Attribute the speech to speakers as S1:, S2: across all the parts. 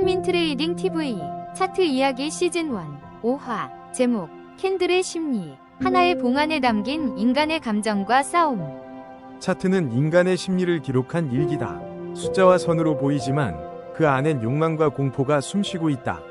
S1: 손민 트레이딩 TV 차트 이야기 시즌 1 5화 제목 캔들의 심리 하나의 봉 안에 담긴 인간의 감정과 싸움
S2: 차트는 인간의 심리를 기록한 일기다. 숫자와 선으로 보이지만 그 안엔 욕망과 공포가 숨쉬고 있다.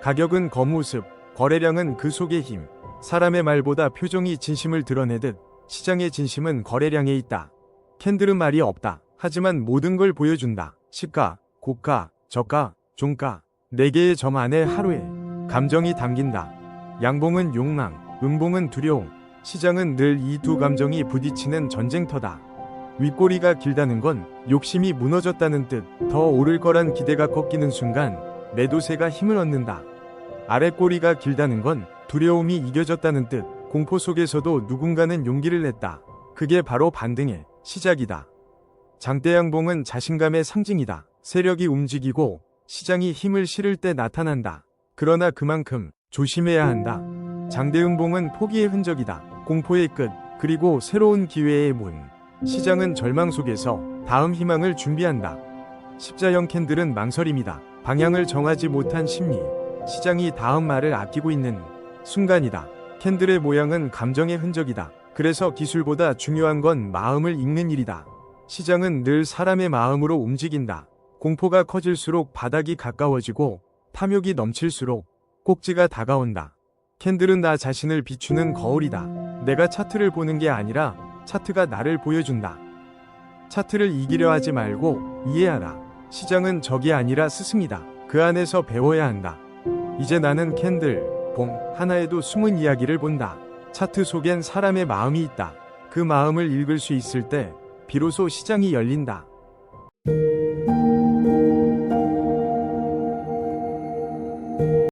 S2: 가격은 겉모습, 거래량은 그 속의 힘. 사람의 말보다 표정이 진심을 드러내듯 시장의 진심은 거래량에 있다. 캔들은 말이 없다. 하지만 모든 걸 보여준다. 시가, 고가, 저가, 종가. 네 개의 점 안에 하루에 감정이 담긴다. 양봉은 욕망, 음봉은 두려움. 시장은 늘 이 두 감정이 부딪히는 전쟁터다. 윗꼬리가 길다는 건 욕심이 무너졌다는 뜻, 더 오를 거란 기대가 꺾이는 순간 매도세가 힘을 얻는다. 아랫꼬리가 길다는 건 두려움이 이겨졌다는 뜻, 공포 속에서도 누군가는 용기를 냈다. 그게 바로 반등의 시작이다. 장대양봉은 자신감의 상징이다. 세력이 움직이고 시장이 힘을 실을 때 나타난다. 그러나 그만큼 조심해야 한다. 장대음봉은 포기의 흔적이다. 공포의 끝, 그리고 새로운 기회의 문. 시장은 절망 속에서 다음 희망을 준비한다. 십자형 캔들은 망설임이다. 방향을 정하지 못한 심리. 시장이 다음 말을 아끼고 있는 순간이다. 캔들의 모양은 감정의 흔적이다. 그래서 기술보다 중요한 건 마음을 읽는 일이다. 시장은 늘 사람의 마음으로 움직인다. 공포가 커질수록 바닥이 가까워지고 탐욕이 넘칠수록 꼭지가 다가온다. 캔들은 나 자신을 비추는 거울이다. 내가 차트를 보는 게 아니라 차트가 나를 보여준다. 차트를 이기려 하지 말고 이해하라. 시장은 적이 아니라 스승이다. 그 안에서 배워야 한다. 이제 나는 캔들, 봉, 하나에도 숨은 이야기를 본다. 차트 속엔 사람의 마음이 있다. 그 마음을 읽을 수 있을 때 비로소 시장이 열린다.